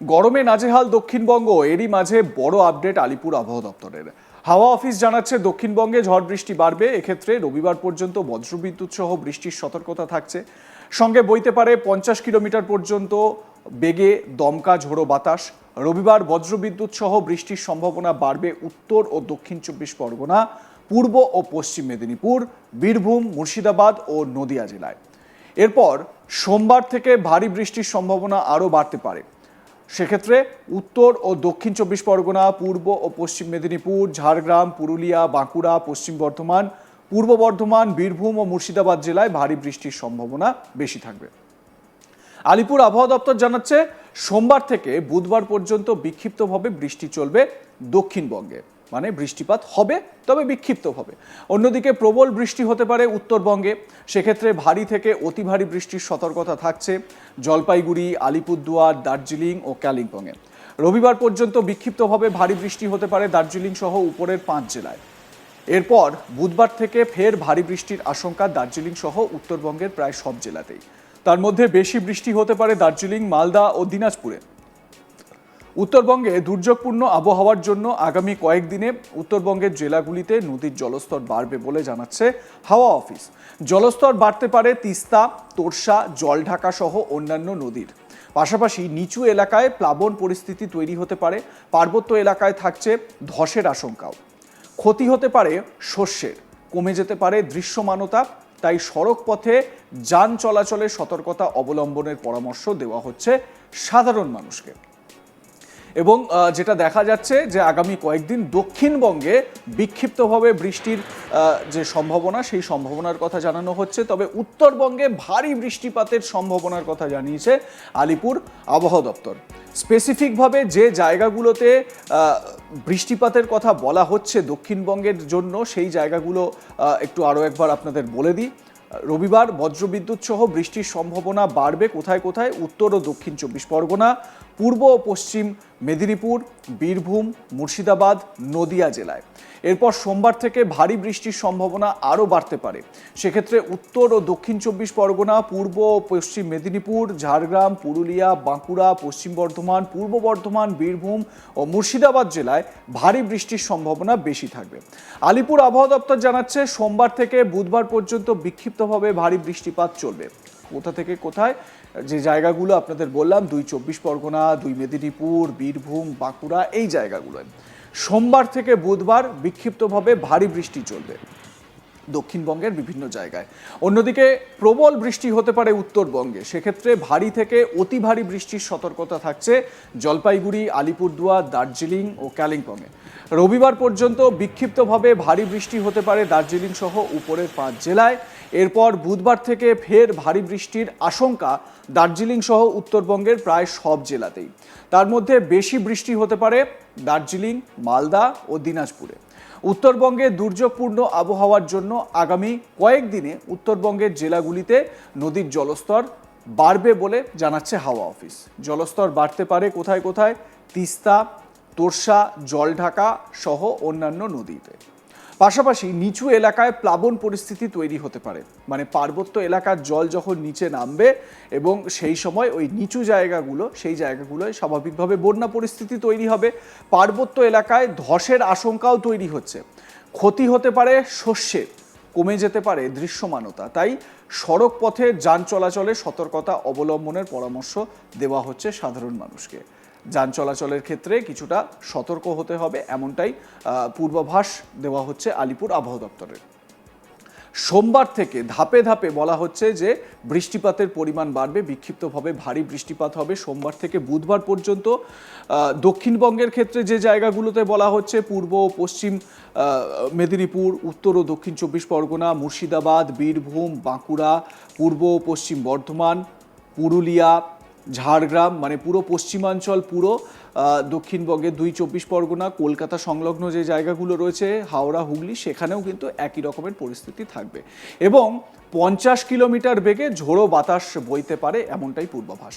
গরমে নাজেহাল দক্ষিণবঙ্গ, এরই মাঝে বড় আপডেট আলিপুর আবহাওয়া দপ্তরের। হাওয়া অফিস জানাচ্ছে, দক্ষিণবঙ্গে ঝড় বৃষ্টি বাড়বে। এক্ষেত্রে রবিবার পর্যন্ত বজ্রবিদ্যুৎ সহ বৃষ্টির সতর্কতা থাকছে। সঙ্গে বইতে পারে, পঞ্চাশ কিলোমিটার পর্যন্ত বেগে দমকা ঝোড়ো বাতাস। রবিবার বজ্রবিদ্যুৎ সহ বৃষ্টির সম্ভাবনা বাড়বে উত্তর ও দক্ষিণ চব্বিশ পরগনা, পূর্ব ও পশ্চিম মেদিনীপুর, বীরভূম, মুর্শিদাবাদ ও নদিয়া জেলায়। এরপর সোমবার থেকে ভারী বৃষ্টির সম্ভাবনা আরও বাড়তে পারে। সেক্ষেত্রে উত্তর ও দক্ষিণ চব্বিশ পরগনা, পূর্ব ও পশ্চিম মেদিনীপুর, ঝাড়গ্রাম, পুরুলিয়া, বাঁকুড়া, পশ্চিম বর্ধমান, পূর্ব বর্ধমান, বীরভূম ও মুর্শিদাবাদ জেলায় ভারী বৃষ্টির সম্ভাবনা বেশি থাকবে। আলিপুর আবহাওয়া দপ্তর জানাচ্ছে, সোমবার থেকে বুধবার পর্যন্ত বিক্ষিপ্তভাবে বৃষ্টি চলবে দক্ষিণবঙ্গে। মানে বৃষ্টিপাত হবে, তবে বিক্ষিপ্তভাবে অন্যদিকে প্রবল বৃষ্টি হতে পারে উত্তরবঙ্গে। সেক্ষেত্রে ভারী থেকে অতি ভারী বৃষ্টির সতর্কতা থাকছে জলপাইগুড়ি, আলিপুরদুয়ার, দার্জিলিং ও কালিম্পংয়ে। রবিবার পর্যন্ত বিক্ষিপ্তভাবে ভারী বৃষ্টি হতে পারে দার্জিলিং সহ উপরের পাঁচ জেলায়। এরপর বুধবার থেকে ফের ভারী বৃষ্টির আশঙ্কা দার্জিলিং সহ উত্তরবঙ্গের প্রায় সব জেলাতেই। তার মধ্যে বেশি বৃষ্টি হতে পারে দার্জিলিং, মালদা ও দিনাজপুরে। উত্তরবঙ্গে দুর্যোগপূর্ণ আবহাওয়ার জন্য আগামী কয়েকদিনে উত্তরবঙ্গের জেলাগুলিতে নদীর জলস্তর বাড়বে বলে জানাচ্ছে হাওয়া অফিস। জলস্তর বাড়তে পারে তিস্তা, তোরসা, জলঢাকা সহ অন্যান্য নদীর। পাশাপাশি নিচু এলাকায় প্লাবন পরিস্থিতি তৈরি হতে পারে, পার্বত্য এলাকায় থাকছে ধসের আশঙ্কাও। ক্ষতি হতে পারে শস্যের, কমে যেতে পারে দৃশ্যমানতা, তাই সড়ক পথে যান চলাচলের সতর্কতা অবলম্বনের পরামর্শ দেওয়া হচ্ছে সাধারণ মানুষকে। এবং যেটা দেখা যাচ্ছে যে আগামী কয়েকদিন দক্ষিণবঙ্গে বিক্ষিপ্তভাবে বৃষ্টির যে সম্ভাবনা, সেই সম্ভাবনার কথা জানানো হচ্ছে। তবে উত্তরবঙ্গে ভারী বৃষ্টিপাতের সম্ভাবনার কথা জানিয়েছে আলিপুর আবহাওয়া দপ্তর। স্পেসিফিকভাবে যে জায়গাগুলোতে বৃষ্টিপাতের কথা বলা হচ্ছে দক্ষিণবঙ্গের জন্য, সেই জায়গাগুলো একটু আরও একবার আপনাদের বলে দিই। রবিবার বজ্রবিদ্যুৎ সহ বৃষ্টির সম্ভাবনা বাড়বে কোথায় কোথায়? উত্তর ও দক্ষিণ চব্বিশ পরগনা, পূর্ব ও পশ্চিম মেদিনীপুর, বীরভূম, মুর্শিদাবাদ, নদিয়া জেলায়। এরপর সোমবার থেকে ভারী বৃষ্টির সম্ভাবনা আরও বাড়তে পারে। সেক্ষেত্রে উত্তর ও দক্ষিণ চব্বিশ পরগনা, পূর্ব ও পশ্চিম মেদিনীপুর, ঝাড়গ্রাম, পুরুলিয়া, বাঁকুড়া, পশ্চিম বর্ধমান, পূর্ব বর্ধমান, বীরভূম ও মুর্শিদাবাদ জেলায় ভারী বৃষ্টির সম্ভাবনা বেশি থাকবে। আলিপুর আবহাওয়া দপ্তর জানাচ্ছে, সোমবার থেকে বুধবার পর্যন্ত বিক্ষিপ্তভাবে ভারী বৃষ্টিপাত চলবে। কোথা থেকে কোথায়? যে জায়গাগুলো আপনাদের বললাম, দুই চব্বিশ পরগনা, দুই মেদিনীপুর, বীরভূম, বাঁকুড়া, এই জায়গাগুলোয়। সোমবার থেকে বুধবার বিক্ষিপ্তভাবে ভারী বৃষ্টি চলবে দক্ষিণবঙ্গের বিভিন্ন জায়গায়। অন্যদিকে প্রবল বৃষ্টি হতে পারে উত্তরবঙ্গে। সেক্ষেত্রে ভারী থেকে অতি ভারী বৃষ্টির সতর্কতা থাকছে জলপাইগুড়ি, আলিপুরদুয়ার, দার্জিলিং ও কালিম্পংয়ে। রবিবার পর্যন্ত বিক্ষিপ্তভাবে ভারী বৃষ্টি হতে পারে দার্জিলিং সহ উপরের পাঁচ জেলায়। এরপর বুধবার থেকে ফের ভারী বৃষ্টির আশঙ্কা দার্জিলিং সহ উত্তরবঙ্গের প্রায় সব জেলাতেই। তার মধ্যে বেশি বৃষ্টি হতে পারে দার্জিলিং, মালদা ও দিনাজপুরে। উত্তরবঙ্গে দুর্যোগপূর্ণ আবহাওয়ার জন্য আগামী কয়েকদিনে উত্তরবঙ্গের জেলাগুলিতে নদীর জলস্তর বাড়বে বলে জানাচ্ছে হাওয়া অফিস। জলস্তর বাড়তে পারে কোথায় কোথায়? তিস্তা, তোরসা, জলঢাকা সহ অন্যান্য নদীতে। পাশাপাশি নিচু এলাকায় প্লাবন পরিস্থিতি তৈরি হতে পারে। মানে পার্বত্য এলাকার জল যখন নিচে নামবে এবং সেই সময় ওই নিচু জায়গাগুলো, সেই জায়গাগুলোয় স্বাভাবিকভাবে বন্যা পরিস্থিতি তৈরি হবে। পার্বত্য এলাকায় ধসের আশঙ্কাও তৈরি হচ্ছে। ক্ষতি হতে পারে শস্যের কমে যেতে পারে দৃশ্যমানতা। তাই সড়ক পথে যান চলাচলে সতর্কতা অবলম্বনের পরামর্শ দেওয়া হচ্ছে সাধারণ মানুষকে। যান চলাচলের ক্ষেত্রে কিছুটা সতর্ক হতে হবে, এমনটাই পূর্বাভাস দেওয়া হচ্ছে আলিপুর আবহাওয়া দপ্তরের। সোমবার থেকে ধাপে ধাপে বলা হচ্ছে যে বৃষ্টিপাতের পরিমাণ বাড়বে, বিক্ষিপ্তভাবে ভারী বৃষ্টিপাত হবে। সোমবার থেকে বুধবার পর্যন্ত দক্ষিণবঙ্গের ক্ষেত্রে যে জায়গাগুলোতে বলা হচ্ছে, পূর্ব ও পশ্চিম মেদিনীপুর, উত্তর ও দক্ষিণ চব্বিশ পরগনা, মুর্শিদাবাদ, বীরভূম, বাঁকুড়া, পূর্ব ও পশ্চিম বর্ধমান, পুরুলিয়া ঝাড়গ্রাম মানে পুরো পশ্চিমাঞ্চল, পুরো দক্ষিণবঙ্গে দক্ষিণবঙ্গের দুই চব্বিশ পরগনা, কলকাতা সংলগ্ন যে জায়গাগুলো রয়েছে, হাওড়া, হুগলি, সেখানেও কিন্তু একই রকমের পরিস্থিতি থাকবে। এবং পঞ্চাশ কিলোমিটার বেগে ঝোড়ো বাতাস বইতে পারে এমনটাই পূর্বাভাস।